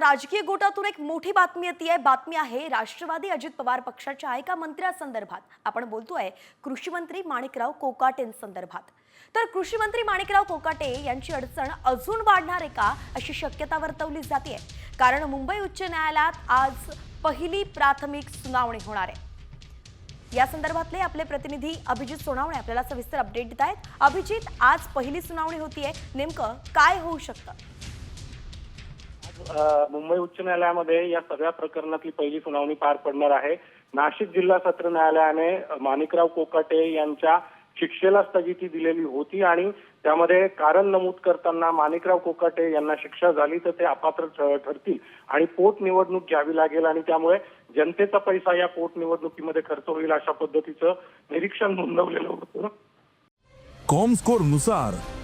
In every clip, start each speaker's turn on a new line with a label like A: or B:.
A: राजकीय गोटातून एक मोठी बातमी येते आहे. बातमी आहे राष्ट्रवादी अजित पवार पक्षाच्या एका मंत्र्यासंदर्भात. आपण बोलतोय कृषी मंत्री माणिकराव कोकाटेंसंदर्भात तर कृषी मंत्री माणिकराव कोकाटे यांची अडचण अजून वाढणार आहे का अशी शक्यता वर्तवली जाते कारण मुंबई उच्च न्यायालयात आज पहिली प्राथमिक सुनावणी होणार आहे. या संदर्भातले आपले प्रतिनिधी अभिजित सोनावणे आपल्याला सविस्तर अपडेट देत आहेत. अभिजित आज पहिली सुनावणी होतीये. नेमकं काय होऊ शकतं?
B: मुंबई उच्च न्यायालयामध्ये या सगळ्या प्रकरणातली पहिली सुनावणी पार पडणार आहे. नाशिक जिल्हा सत्र न्यायालयाने माणिकराव कोकाटे यांच्या शिक्षेला स्थगिती दिलेली होती आणि त्यामध्ये कारण नमूद करताना माणिकराव कोकाटे यांना शिक्षा झाली तर ते अपात्र ठरतील आणि पोटनिवडणूक घ्यावी लागेल आणि त्यामुळे जनतेचा पैसा या पोटनिवडणुकीमध्ये खर्च होईल अशा पद्धतीचं निरीक्षण नोंदवलेलं होतं.
C: कॉमस्कोरनुसार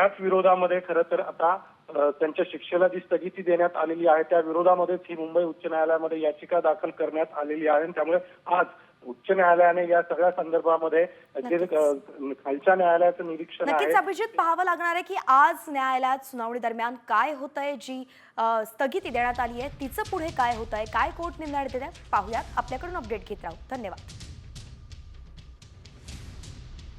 B: याच विरोधामध्ये खरं तर आता त्यांच्या शिक्षेला जी स्थगिती देण्यात आलेली आहे त्या विरोधामध्येच ही मुंबई उच्च न्यायालयामध्ये याचिका दाखल करण्यात आलेली आहे. त्यामुळे आज उच्च न्यायालयाने या सगळ्या संदर्भामध्ये जे खालच्या न्यायालयाचं निरीक्षण
A: नक्कीच
B: आहे
A: अभिजित पाहावं लागणार आहे की आज न्यायालयात सुनावणी दरम्यान काय होतंय जी अ, स्थगिती देण्यात आली आहे तिचं पुढे काय होत आहे काय कोर्ट निर्णय देत आहे पाहूयात. आपल्याकडून अपडेट घेत राहू. धन्यवाद.